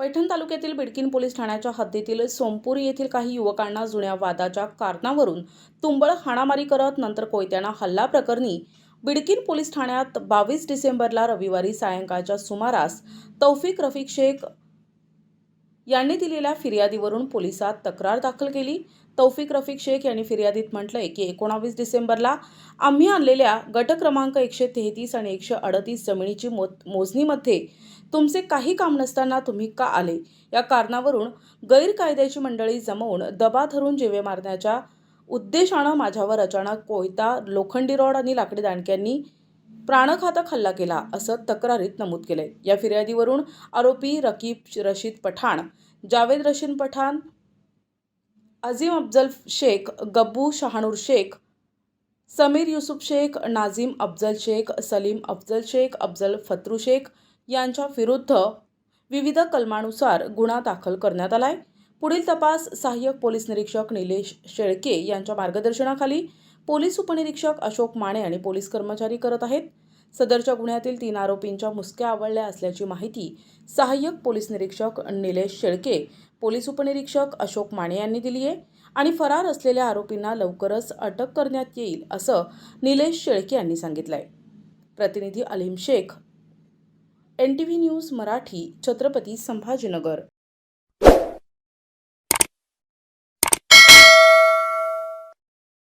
पैठण तालुक्यातील बिडकीन पोलीस ठाण्याच्या हद्दीतील सोमपूर येथील काही युवकांना जुन्या वादाच्या कारणावरून तुंबळ हाणामारी करत नंतर कोयत्यानं हल्ला प्रकरणी बिडकीन पोलीस ठाण्यात बावीस डिसेंबरला रविवारी सायंकाळच्या सुमारास तौफिक रफिक शेख यांनी दिलेल्या फिर्यादीवरून पोलिसात तक्रार दाखल केली. तौफिक रफिक शेख यांनी फिर्यादीत म्हटलंय की एकोणावीस डिसेंबरला आम्ही आणलेल्या गट क्रमांक एकशे तेहतीस आणि एकशे अडतीस जमिनीची मो मोजणीमध्ये तुमचे काही काम नसताना तुम्ही का आले? या कारणावरून गैरकायद्याची मंडळी जमवून दबा धरून जेवे मारण्याच्या उद्देशानं माझ्यावर अचानक कोयता लोखंडी रॉड आणि लाकडी दांडक्यांनी प्राणघातक हल्ला केला असं तक्रारीत नमूद केलंय. या फिर्यादीवरून आरोपी रकीब रशीद पठाण जावेद रशीद पठाण अझीम अफजल शेख गब्बू शहानूर शेख समीर युसुफ शेख नाझीम अफजल शेख सलीम अफजल शेख अफजल फत्रू शेख यांच्या विरुद्ध विविध कलमानुसार गुन्हा दाखल करण्यात आलाय. पुढील तपास सहाय्यक पोलीस निरीक्षक निलेश शेळके यांच्या मार्गदर्शनाखाली पोलीस उपनिरीक्षक अशोक माने आणि पोलीस कर्मचारी करत आहेत. सदरच्या गुन्ह्यातील तीन आरोपींच्या मुसक्या आवळल्या असल्याची माहिती सहाय्यक पोलीस निरीक्षक निलेश शेळके पोलीस उपनिरीक्षक अशोक माने यांनी दिली आहे आणि फरार असलेल्या आरोपींना लवकरच अटक करण्यात येईल असं निलेश शेळके यांनी सांगितलंय. प्रतिनिधी Alim Shaikh N T V news Marathi Chhatrapati Sambhajinagar.